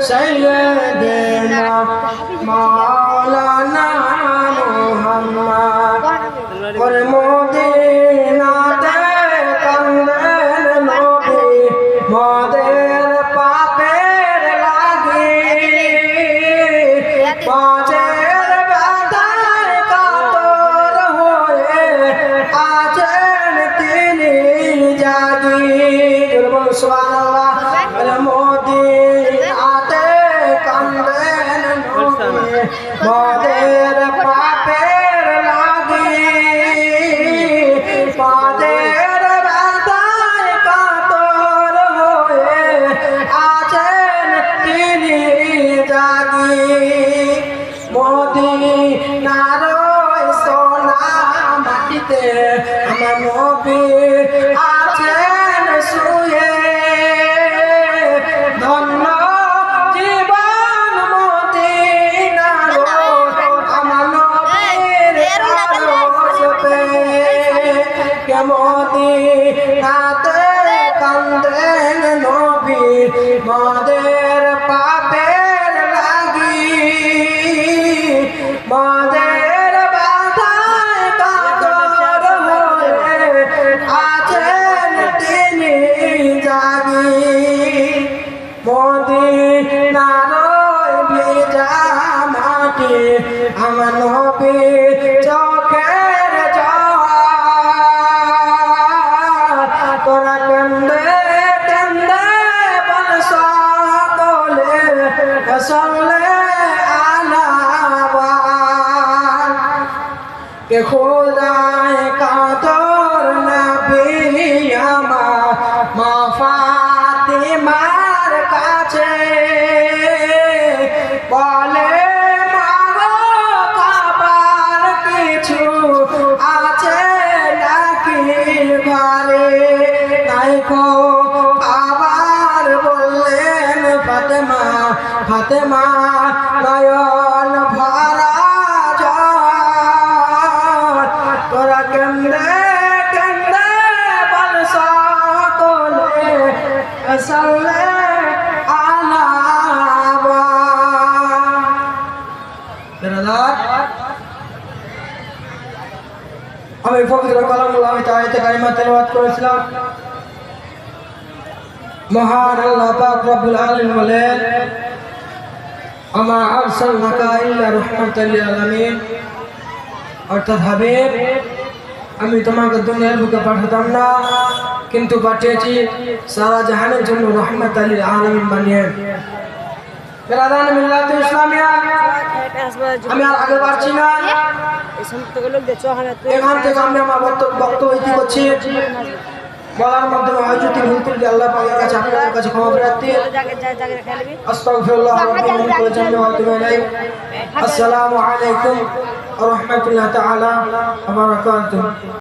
سيدنا مولانا محمد ওর মদিনাতে কান্দেন নবী মদের পাপের লাগি পাঁচের ব্যথায় কাতর হয়ে আছেন তিনি জাগি বলুন মদের পাপের লাগি পাদের ব্যথায় কাতর হয়ে আছেন তিনি জাগি। মোদি নারয় সোনা মাটিতে আমার নবী কে খোদায় কাতর নবী আমার, মা ফাতিমার কাছে। বলে কিছু আছে নাকি ঘরে? নাই কো আবার বললেন, ফাতেমা ফাতেমা, নয়ন আমি ফকির কালামুল্লাহ আমি তাইতে কালিমা তেলাওয়াত করেছিলাম। মহান আল্লাহ পাক রব্বুল আলামিন বলেন আমা আরসালনাকা ইল্লা রাহমাতাল লিল আলামিন অর্থাৎ হাবিব আমি তোমাকে দুনিয়ার বুকে পাঠাতাম না কিন্তু পাঠিয়েছি সারা জাহানের জন্য রহমত আলী আলমিন বানিয়ে। আমি আর আগে পারছি না। এখান থেকে আমি আমার বক্তব্য বক্তব্য করছি? বলার মাধ্যমে হয় যদি ভুল ত্রুটি আল্লাহ পাকের কাছে আপনাদের কাছে ক্ষমা প্রার্থী আস্তাগফিরুল্লাহ রাব্বি মিন কুল্লি যামবি ওয়া আতুবু ইলাইহি আসসালামু আলাইকুম ওয়া রাহমাতুল্লাহি তাআলা ওয়া বারাকাতুহু